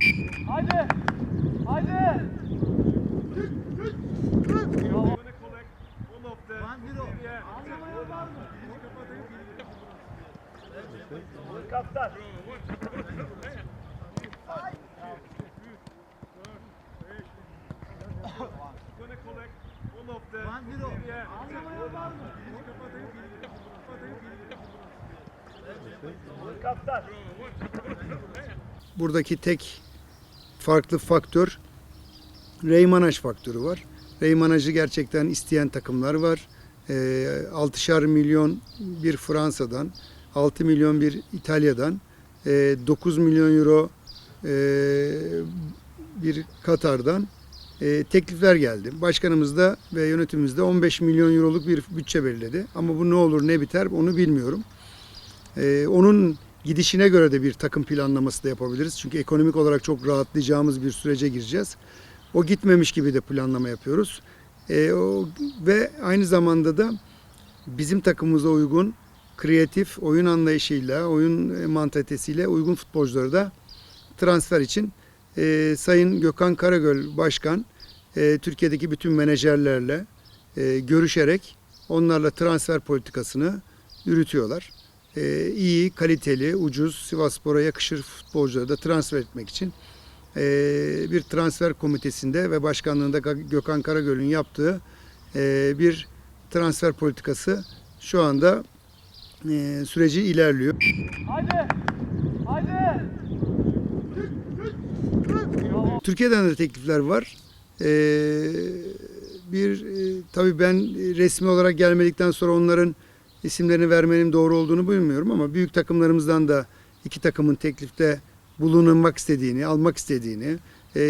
Haydi. Haydi. Buradaki tek farklı faktör reymanaj faktörü var. Reymanajı gerçekten isteyen takımlar var. Ee, 6'şar milyon bir Fransa'dan, 6 milyon bir İtalya'dan, e, 9 milyon euro e, bir Katar'dan e, teklifler geldi. Başkanımız da ve yönetimimiz de 15 milyon euroluk bir bütçe belirledi. Ama bu ne olur ne biter onu bilmiyorum. Ee, onun gidişine göre de bir takım planlaması da yapabiliriz. Çünkü ekonomik olarak çok rahatlayacağımız bir sürece gireceğiz. O gitmemiş gibi de planlama yapıyoruz. Ee, o, ve aynı zamanda da bizim takımımıza uygun kreatif oyun anlayışıyla, oyun e, mantalitesiyle uygun futbolcuları da transfer için e, Sayın Gökhan Karagöl Başkan e, Türkiye'deki bütün menajerlerle e, görüşerek onlarla transfer politikasını yürütüyorlar e, iyi, kaliteli, ucuz, Sivasspor'a yakışır futbolcuları da transfer etmek için e, bir transfer komitesinde ve başkanlığında Gökhan Karagöl'ün yaptığı e, bir transfer politikası şu anda e, süreci ilerliyor. Haydi. Haydi. Türkiye'den de teklifler var. Ee, bir e, tabii ben resmi olarak gelmedikten sonra onların isimlerini vermenin doğru olduğunu bilmiyorum ama büyük takımlarımızdan da iki takımın teklifte bulunmak istediğini, almak istediğini, e,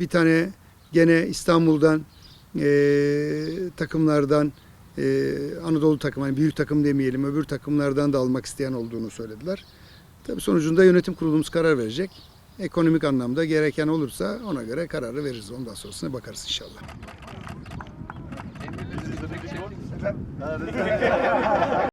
bir tane gene İstanbul'dan e, takımlardan e, Anadolu takımı, hani büyük takım demeyelim, öbür takımlardan da almak isteyen olduğunu söylediler. Tabii sonucunda yönetim kurulumuz karar verecek. Ekonomik anlamda gereken olursa ona göre kararı veririz. Ondan sonrasına bakarız inşallah. That,